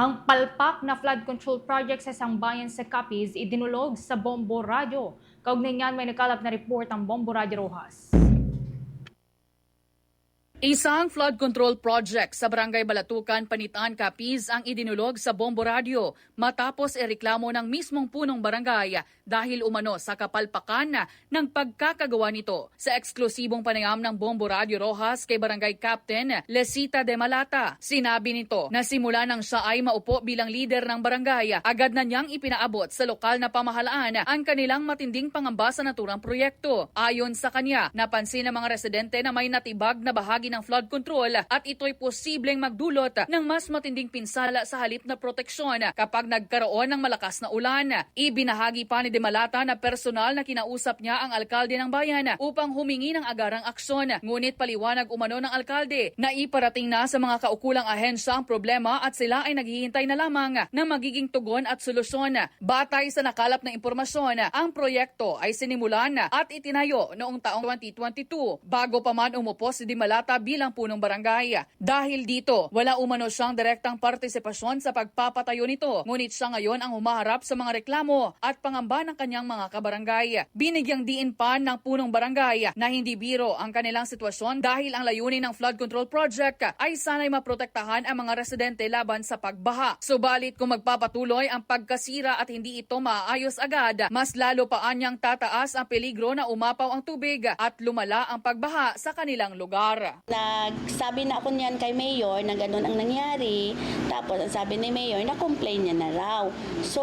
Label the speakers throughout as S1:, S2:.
S1: Ang palpak na flood control project sa isang bayan sa Capiz idinulog sa Bombo Radyo. Kaugnay niyan may nakalap na report ang Bombo Radyo Rojas.
S2: Isang flood control project sa Barangay Balatukan, Panitan, Capiz ang idinulog sa Bombo Radio matapos ireklamo ng mismong punong barangay dahil umano sa kapalpakan ng pagkakagawa nito. Sa eksklusibong panayam ng Bombo Radio Rojas kay Barangay Captain Lesita de Malata, sinabi nito na simula nang siya ay maupo bilang leader ng barangay, agad na niyang ipinaabot sa lokal na pamahalaan ang kanilang matinding pangamba sa naturang proyekto. Ayon sa kanya, napansin ng mga residente na may natibag na bahagi ng flood control at ito'y posibleng magdulot ng mas matinding pinsala sa halip na proteksyon kapag nagkaroon ng malakas na ulan. Ibinahagi pa ni De Malata na personal na kinausap niya ang alkalde ng bayan upang humingi ng agarang aksyon. Ngunit paliwanag umano ng alkalde na iparating na sa mga kaukulang ahensya ang problema at sila ay naghihintay na lamang ng magiging tugon at solusyon. Batay sa nakalap na impormasyon, ang proyekto ay sinimulan at itinayo noong taong 2022 bago pa man umupo si Di Malata bilang punong barangay. Dahil dito, wala umano siyang direktang partisipasyon sa pagpapatayo nito. Ngunit siya ngayon ang humaharap sa mga reklamo at pangamba ng kanyang mga kabarangay. Binigyang diin pa ng punong barangay na hindi biro ang kanilang sitwasyon dahil ang layunin ng flood control project ay sanay maprotektahan ang mga residente laban sa pagbaha. Subalit kung magpapatuloy ang pagkasira at hindi ito maayos agad, mas lalo pa anyang tataas ang peligro na umapaw ang tubig at lumala ang pagbaha sa kanilang lugar.
S3: Nagsabi na ako niyan kay Mayor na ganun ang nangyari. Tapos ang sabi ni Mayor na complain niya na raw. So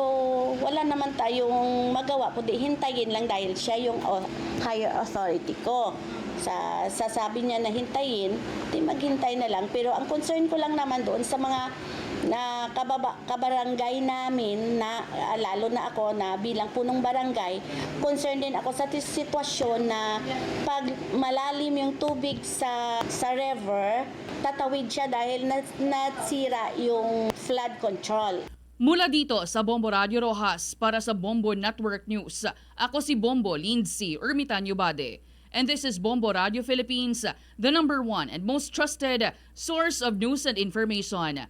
S3: wala naman tayong magawa kundi hintayin lang dahil siya yung higher authority ko. Sa sasabi niya na hintayin, di maghintay na lang. Pero ang concern ko lang naman doon sa mga na kababa, kabarangay namin na ah, lalo na ako na bilang punong barangay concerned din ako sa sitwasyon na pag malalim yung tubig sa sa river tatawid siya dahil na, nasira yung flood control
S2: Mula dito sa Bombo Radio Rojas para sa Bombo Network News, ako si Bombo Lindsay Ermitanyo Bade. And this is Bombo Radio Philippines, the number one and most trusted source of news and information.